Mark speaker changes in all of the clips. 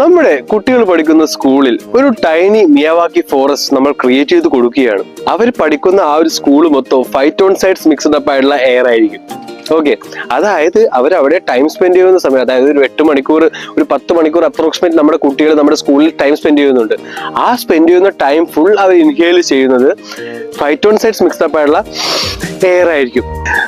Speaker 1: നമ്മുടെ കുട്ടികൾ പഠിക്കുന്ന സ്കൂളിൽ ഒരു ടൈനി മിയാവാക്കി ഫോറസ്റ്റ് നമ്മൾ ക്രിയേറ്റ് ചെയ്ത് കൊടുക്കുകയാണ്. അവർ പഠിക്കുന്ന ആ ഒരു സ്കൂൾ മൊത്തം ഫൈറ്റോൺ സൈഡ്സ് മിക്സ്ഡ് അപ്പ് ആയിട്ടുള്ള എയർ ആയിരിക്കും. ഓക്കെ അതായത് അവർ അവിടെ ടൈം സ്പെൻഡ് ചെയ്യുന്ന സമയം അതായത് ഒരു എട്ട് മണിക്കൂർ ഒരു പത്ത് മണിക്കൂർ അപ്രോക്സിമേറ്റ് നമ്മുടെ കുട്ടികൾ നമ്മുടെ സ്കൂളിൽ ടൈം സ്പെൻഡ് ചെയ്യുന്നുണ്ട്. ആ സ്പെൻഡ് ചെയ്യുന്ന ടൈം ഫുൾ അവർ ഇൻഹേൽ ചെയ്യുന്നത് ഫൈറ്റോൺ സൈഡ്സ് മിക്സ്ഡ് അപ്പ് ആയിട്ടുള്ള എയർ ആയിരിക്കും.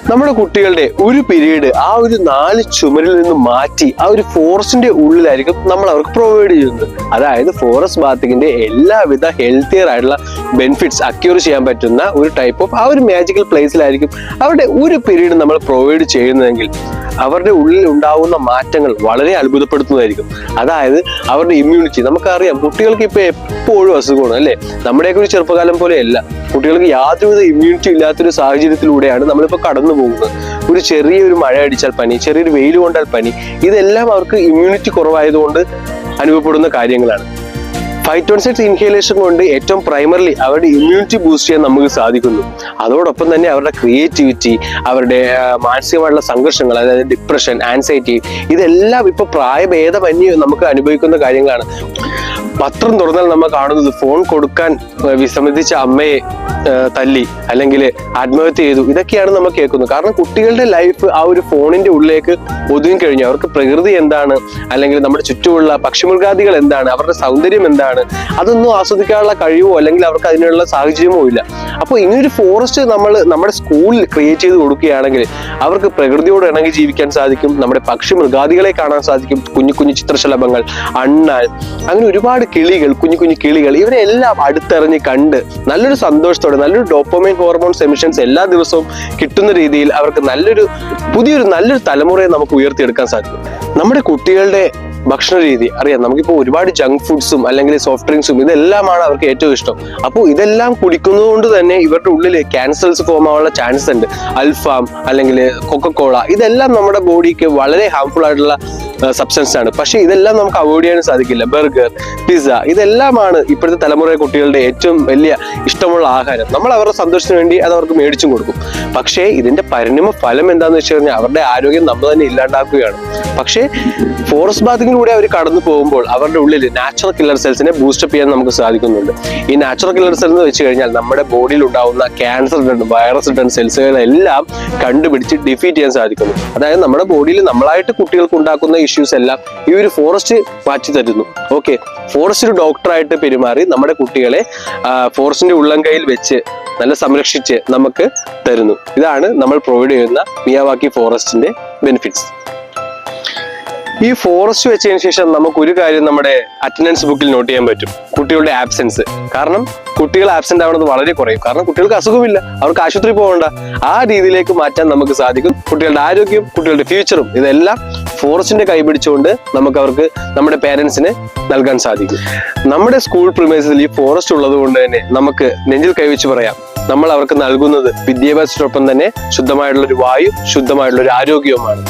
Speaker 1: നമ്മുടെ കുട്ടികളുടെ ഒരു പീരീഡ് ആ ഒരു നാല് ചുമരിൽ നിന്ന് മാറ്റി ആ ഒരു ഫോറസ്റ്റിന്റെ ഉള്ളിലായിരിക്കും നമ്മൾ അവർക്ക് പ്രൊവൈഡ് ചെയ്യുന്നത്. അതായത് ഫോറസ്റ്റ് ബാത്തിങ്ങിന്റെ എല്ലാവിധ ഹെൽത്തിയർ ആയിട്ടുള്ള ബെനിഫിറ്റ്സ് അക്യൂർ ചെയ്യാൻ പറ്റുന്ന ഒരു ടൈപ്പ് ഓഫ് ആ ഒരു മാജിക്കൽ പ്ലേസിലായിരിക്കും അവരുടെ ഒരു പീരീഡ് നമ്മൾ പ്രൊവൈഡ് ചെയ്യുന്നതെങ്കിൽ അവരുടെ ഉള്ളിൽ ഉണ്ടാവുന്ന മാറ്റങ്ങൾ വളരെ അത്ഭുതപ്പെടുത്തുന്നതായിരിക്കും. അതായത് അവരുടെ ഇമ്മ്യൂണിറ്റി നമുക്കറിയാം കുട്ടികൾക്ക് ഇപ്പൊ എപ്പോഴും അസുഖമാണ് അല്ലേ? നമ്മുടെയൊക്കെ ഒരു ചെറുപ്പകാലം പോലെയല്ല. കുട്ടികൾക്ക് യാതൊരുവിധ ഇമ്മ്യൂണിറ്റി ഇല്ലാത്തൊരു സാഹചര്യത്തിലൂടെയാണ് നമ്മളിപ്പോൾ കടന്നു പോകുന്നത്. ഒരു ചെറിയൊരു മഴ അടിച്ചാൽ പനി ചെറിയൊരു വെയിൽ കൊണ്ടാൽ പനി ഇതെല്ലാം അവർക്ക് ഇമ്മ്യൂണിറ്റി കുറവായതുകൊണ്ട് അനുഭവപ്പെടുന്ന കാര്യങ്ങളാണ്. ഫൈറ്റോൺസൈറ്റ് ഇൻഹേലേഷൻ കൊണ്ട് ഏറ്റവും പ്രൈമറിലി അവരുടെ ഇമ്മ്യൂണിറ്റി ബൂസ്റ്റ് ചെയ്യാൻ നമുക്ക് സാധിക്കുന്നു. അതോടൊപ്പം തന്നെ അവരുടെ ക്രിയേറ്റിവിറ്റി അവരുടെ മാനസികമായിട്ടുള്ള സംഘർഷങ്ങൾ അതായത് ഡിപ്രഷൻ ആൻസൈറ്റി ഇതെല്ലാം ഇപ്പൊ പ്രായഭേദമന്യം നമുക്ക് അനുഭവിക്കുന്ന കാര്യങ്ങളാണ്. പത്രം തുറന്നാൽ നമ്മൾ കാണുന്നത് ഫോൺ കൊടുക്കാൻ വിസമ്മതിച്ച അമ്മയെ തല്ലി അല്ലെങ്കിൽ ആത്മഹത്യ ചെയ്തു. ഇതൊക്കെയാണ് നമ്മൾ കേൾക്കുന്നത്. കാരണം കുട്ടികളുടെ ലൈഫ് ആ ഒരു ഫോണിന്റെ ഉള്ളിലേക്ക് ഒതുങ്ങി കഴിഞ്ഞു. അവർക്ക് പ്രകൃതി എന്താണ്? അല്ലെങ്കിൽ നമ്മുടെ ചുറ്റുമുള്ള പക്ഷിമൃഗാദികൾ എന്താണ്? അവരുടെ സൗന്ദര്യം എന്താണ്? അതൊന്നും ആസ്വദിക്കാനുള്ള കഴിവോ അല്ലെങ്കിൽ അവർക്ക് അതിനുള്ള സാഹചര്യമോ ഇല്ല. അപ്പോൾ ഇങ്ങനൊരു ഫോറസ്റ്റ് നമ്മൾ നമ്മുടെ സ്കൂളിൽ ക്രിയേറ്റ് ചെയ്ത് കൊടുക്കുകയാണെങ്കിൽ അവർക്ക് പ്രകൃതിയോട് ഇണങ്ങി ജീവിക്കാൻ സാധിക്കും. നമ്മുടെ പക്ഷി മൃഗാദികളെ കാണാൻ സാധിക്കും. കുഞ്ഞു കുഞ്ഞു ചിത്രശലഭങ്ങൾ അണ്ണാൻ അങ്ങനെ ഒരുപാട് കിളികൾ കുഞ്ഞു കുഞ്ഞു കിളികൾ ഇവരെ എല്ലാം അടുത്തെറിഞ്ഞ് കണ്ട് നല്ലൊരു സന്തോഷത്തോടെ നല്ലൊരു ഡോപ്പമൈൻ ഹോർമോൺ സെമിഷൻസ് എല്ലാ ദിവസവും കിട്ടുന്ന രീതിയിൽ അവർക്ക് നല്ലൊരു പുതിയൊരു നല്ലൊരു തലമുറയെ നമുക്ക് ഉയർത്തിയെടുക്കാൻ സാധിക്കും. നമ്മുടെ കുട്ടികളുടെ ഭക്ഷണ രീതി അറിയാം നമുക്കിപ്പോൾ ഒരുപാട് ജങ്ക് ഫുഡ്സും അല്ലെങ്കിൽ സോഫ്റ്റ് ഡ്രിങ്ക്സും ഇതെല്ലാമാണ് അവർക്ക് ഏറ്റവും ഇഷ്ടം. അപ്പോൾ ഇതെല്ലാം കുടിക്കുന്നത് കൊണ്ട് തന്നെ ഇവരുടെ ഉള്ളിൽ ക്യാൻസേഴ്സ് ഫോം ആവാനുള്ള ചാൻസ് ഉണ്ട്. അൽഫാം അല്ലെങ്കിൽ കൊക്കക്കോള ഇതെല്ലാം നമ്മുടെ ബോഡിക്ക് വളരെ ഹാർംഫുൾ ആയിട്ടുള്ള സബ്സ്റ്റൻസ് ആണ്. പക്ഷേ ഇതെല്ലാം നമുക്ക് അവോയ്ഡ് ചെയ്യാൻ സാധിക്കില്ല. ബർഗർ പിസ്സ ഇതെല്ലാമാണ് ഇപ്പോഴത്തെ തലമുറ കുട്ടികളുടെ ഏറ്റവും വലിയ ഇഷ്ടമുള്ള ആഹാരം. നമ്മൾ അവരുടെ സന്തോഷത്തിന് വേണ്ടി അത് അവർക്ക് മേടിച്ചും കൊടുക്കും. പക്ഷേ ഇതിന്റെ പരിണിമ ഫലം എന്താണെന്ന് വെച്ച് കഴിഞ്ഞാൽ അവരുടെ ആരോഗ്യം നമ്മൾ തന്നെ ഇല്ലാണ്ടാക്കുകയാണ്. പക്ഷേ ഫോറസ്റ്റ് ബാത്തിങ്ങിലൂടെ അവർ കടന്നു പോകുമ്പോൾ അവരുടെ ഉള്ളിൽ നാച്ചുറൽ കില്ലർ സെൽസിനെ ബൂസ്റ്റപ്പ് ചെയ്യാൻ നമുക്ക് സാധിക്കുന്നുണ്ട്. ഈ നാച്ചുറൽ കില്ലർ സെൽ എന്ന് വെച്ച് കഴിഞ്ഞാൽ നമ്മുടെ ബോഡിയിൽ ഉണ്ടാവുന്ന ക്യാൻസർ വൈറസ് റിട്ടേൺ സെൽസുകളെല്ലാം കണ്ടുപിടിച്ച് ഡിഫീറ്റ് ചെയ്യാൻ സാധിക്കുന്നു. അതായത് നമ്മുടെ ബോഡിയിൽ നമ്മളായിട്ട് കുട്ടികൾക്ക് ഉണ്ടാക്കുന്ന ഇഷ്യൂസ് എല്ലാം ഈ ഒരു ഫോറസ്റ്റ് മാറ്റി തരുന്നു. ഓക്കെ ഫോറസ്റ്റ് ഒരു ഡോക്ടറായിട്ട് പെരുമാറി നമ്മുടെ കുട്ടികളെ ഫോറസ്റ്റിന്റെ ഉള്ളംകൈയിൽ വെച്ച് നല്ല സംരക്ഷിച്ച് നമുക്ക് തരുന്നു. ഇതാണ് നമ്മൾ പ്രൊവൈഡ് ചെയ്യുന്ന മിയാവാക്കി ഫോറസ്റ്റിന്റെ ബെനിഫിറ്റ്സ് ഈ ഫോറസ്റ്റ് വെച്ചതിന് ശേഷം നമുക്ക് ഒരു കാര്യം നമ്മുടെ അറ്റൻഡൻസ് ബുക്കിൽ നോട്ട് ചെയ്യാൻ പറ്റും. കുട്ടികളുടെ ആബ്സെൻസ് കാരണം കുട്ടികൾ ആബ്സെന്റ് ആവുന്നത് വളരെ കുറയും. കാരണം കുട്ടികൾക്ക് അസുഖമില്ല. അവർക്ക് ആശുപത്രി പോകണ്ട ആ രീതിയിലേക്ക് മാറ്റാൻ നമുക്ക് സാധിക്കും. കുട്ടികളുടെ ആരോഗ്യം കുട്ടികളുടെ ഫ്യൂച്ചറും ഇതെല്ലാം ഫോറസ്റ്റിന്റെ കൈ പിടിച്ചുകൊണ്ട് നമുക്ക് അവർക്ക് നമ്മുടെ പേരൻസിന് നൽകാൻ സാധിക്കും. നമ്മുടെ സ്കൂൾ പ്രിമൈസിൽ ഈ ഫോറസ്റ്റ് ഉള്ളത് കൊണ്ട് തന്നെ നമുക്ക് നെഞ്ചിൽ കൈവച്ച് പറയാം. നമ്മൾ അവർക്ക് നൽകുന്നത് വിദ്യാഭ്യാസത്തോടൊപ്പം തന്നെ ശുദ്ധമായിട്ടുള്ള ഒരു വായു ശുദ്ധമായിട്ടുള്ള ഒരു ആരോഗ്യവുമാണ്.